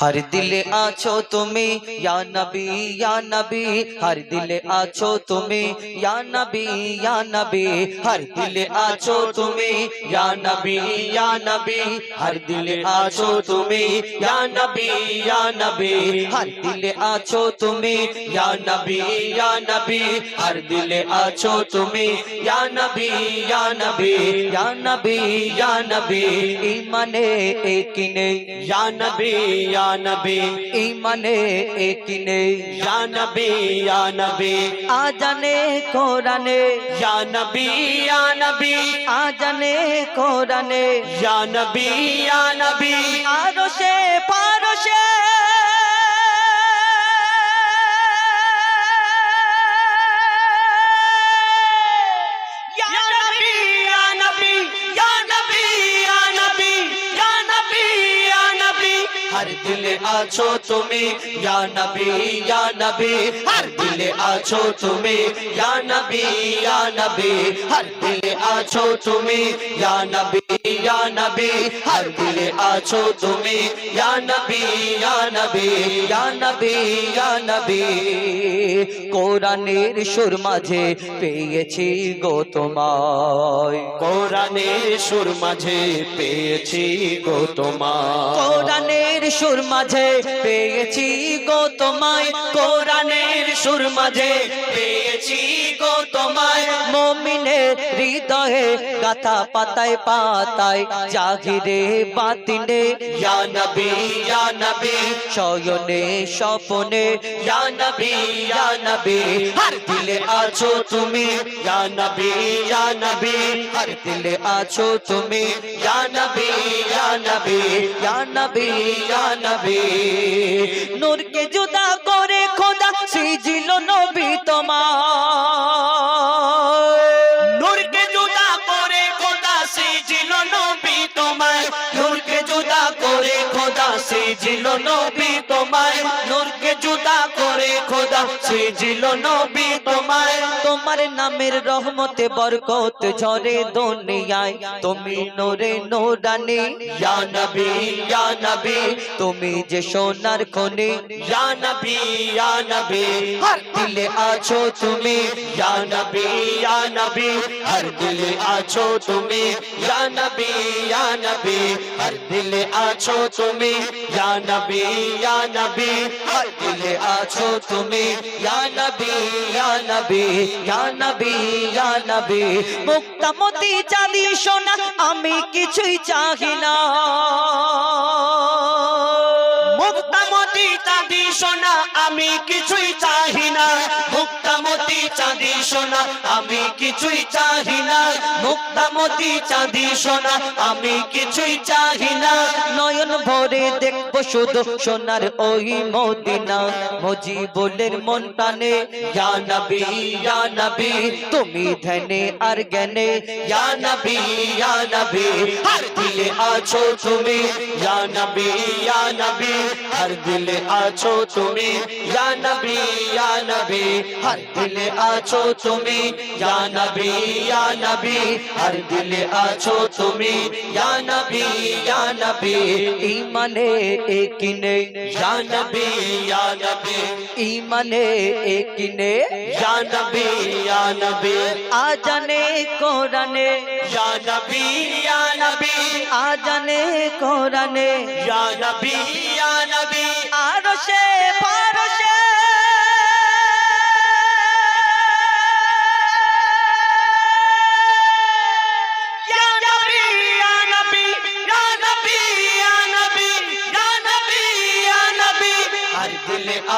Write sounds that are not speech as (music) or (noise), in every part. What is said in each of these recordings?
हर दिल आछो तुम्हें, या नबी या नबी। हर दिल आछो तुम्हें, या नबी या नबी। हर दिल आछो तुम्हें, या नबी या नबी। हर दिल आछो तुम्हें, या नबी या नबी। हर दिल आछो तुम्हें, या नबी या नबी। हर दिल आछो तुम्हें, या नबी या नबी। या नबी या नबी। ईमाने एक नहीं, या नबी, या আনবে ইমানে একিনে জানবে আনবে আজানে কোরআনে। জানবি আনবি আজানে কোরআনে। জানবি আনবি হার দিলে আছো তুমি ইয়া নবী ইয়া নবী হার দিলে আছো তুমি ইয়া নবী ইয়া নবী হার দিলে আছো তুমি ইয়া নবী ইয়া নবী, হর দিলে আছো তুমি। ইয়া নবী ইয়া নবী ইয়া নবী ইয়া নবী। কোরআনের সুর মাঝে পেয়েছি গো তোমায়। কোরআনের সুর মাঝে পেয়েছি গো তোমায়। কোরআনের সুর মাঝে পেয়েছি গো তোমায়। কোরআনের সুর মাঝে পেয়েছি গো তোমায়। মমিনের হৃদয়ে কথা পাতায় পাত পাতায় জাহিরে বাতিনে, ইয়া নবী ইয়া নবী, শয়নে ইয়া নবী ইয়া নবী, হর দিলে আছো তুমি, ইয়া নবী ইয়া নবী, হর দিলে আছো তুমি, ইয়া নবী ইয়া নবী ইয়া নবী ইয়া নবী। নূরকে জুদা করে তোমায় নূরকে জুদা করে খোদা সেজিল নবী তোমায়। নূরকে জুদা করে খোদা সেজিল নবী তোমায়। তোমার নামের রহমতে বরকত ঝরে দুনিয়ায়। তুমি নোরে নোরানি। ইয়া নবী ইয়া নবী। তুমি যে সোনার খনি। ইয়া নবী ইয়া নবী। হর দিলে আছো তুমি। ইয়া নবী ইয়া নবী। হর দিলে আছো তুমি। ইয়া নবী ইয়া নবী। হর দিলে আছো তুমি। ইয়া নবী ইয়া নবী। হর দিলে আছো তুমি। ইয়া নবী ইয়া আমি কিছুই চাহি না। মুক্তামতি চাঁদি সোনা আমি কিছুই চাহি না। চাঁদি সোনা, আমি কিছুই চাহি না। মুক্তামতি চাঁদি সোনা, আমি কিছুই চাহি না। নয়ন ভরে দেখব শুধু সোনার ওই মদিনা। মজি বলের মন টানে ইয়া নবী তুমি ধ্যানে আর জ্ঞানে। ইয়া নবী, ইয়া দিলে আছো তুমি। ইয়া নবী, ইয়া দিলে আছো তুমি। ইয়া নবী, ইয়া দিলে আছো তুমি ইয়া নবী ইয়া নবী হর দিলে আছো তুমি ইয়া নবী ইয়া নবী ইমানে একিনে ইয়া নবী ইয়া নবী ইমানে একিনে ইয়া ইয়া ইয়া নবী ইয়া নবী আজানে কোরআনে ইয়া নবী ইয়া নবী আরশে পারশে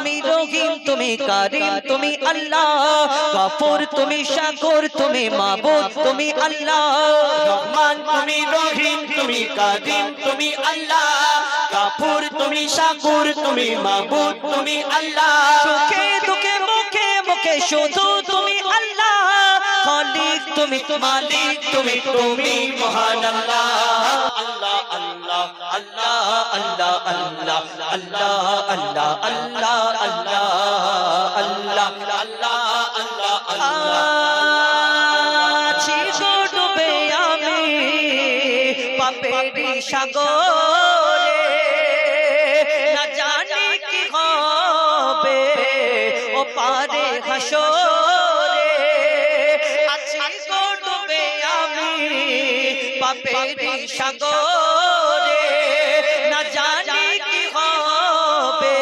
তুমি রহিম তুমি কারিম, তুমি আল্লাহ। কাপুর তুমি শাকুর তুমি মাবুদ, তুমি আল্লাহ। রহমান, তুমি রহিম, তুমি কারিম তুমি আল্লাহ। কাপুর তুমি শাকুর তুমি মাবুদ, তুমি আল্লাহ। সুখে দুঃখে, মুখে মুখে শুধু তুমি খালিক তুমি মালিক, তুমি তুমি মহান আল্লাহ। আল্লাহ আল্লাহ আল্লাহ আল্লাহ আল্লাহ আল্লাহ আল্লাহ। আল্লাহ আল্লাহ আল্লাহ। আল্লাহ আল্লাহ আল্লাহ আছি ডুবে আমি পাপেরি সাগরে না জানি কি হবে। ও পারে হাসরে। সাগরে না জানি কি হবে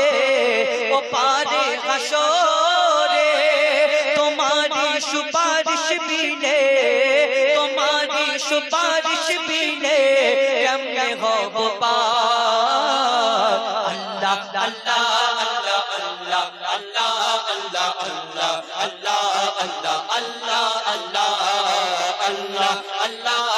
ও পারে হাসরে তোমারি সুপারিশ বিনে তোমারি সুপারিশ বিনে কেমনে হব আল্লাহ আল্লাহ আল্লাহ আল্লাহ আল্লাহ আল্লাহ আল্লাহ আল্লাহ আল্লাহ আল্লাহ আল্লাহ আল্লাহ আল্লাহ আল্লাহ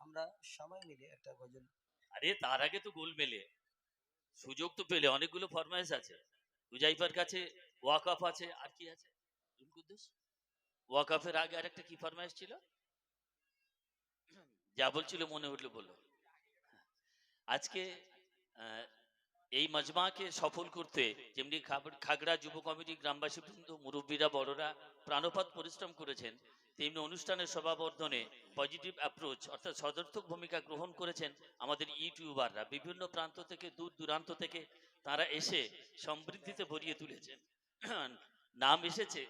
আমরা সবাই মিলে একটা গজল আরে তার আগে তো গোল মেলে। সুযোগ তো পেলে, অনেকগুলো ফরমাইশ আছে। হুজাইফার কাছে ওয়াকআপ আছে, আর কি আছে? কুদ্দুস? ওয়াকআফের আগে আরেকটা কি ফরমাইশ ছিল? যা বলছিল মনে উঠল বলল আজকে এই মজমাকে সফল করতে যেমনি খাগড়া যুব কমিটি গ্রামবাসী বৃন্দ মুরব্বীরা, বড়রা প্রাণপাত পরিশ্রম করেছেন তেমনি অনুষ্ঠানের সভাবর্ধনে পজিটিভ অ্যাপ্রোচ অর্থাৎ সদর্থক ভূমিকা গ্রহণ করেছেন আমাদের ইউটিউবাররা, বিভিন্ন প্রান্ত থেকে, দূর দূরান্ত থেকে তারা এসে সমৃদ্ধিতে ভরিয়ে তুলেছেন। (clears throat) নাম এসেছে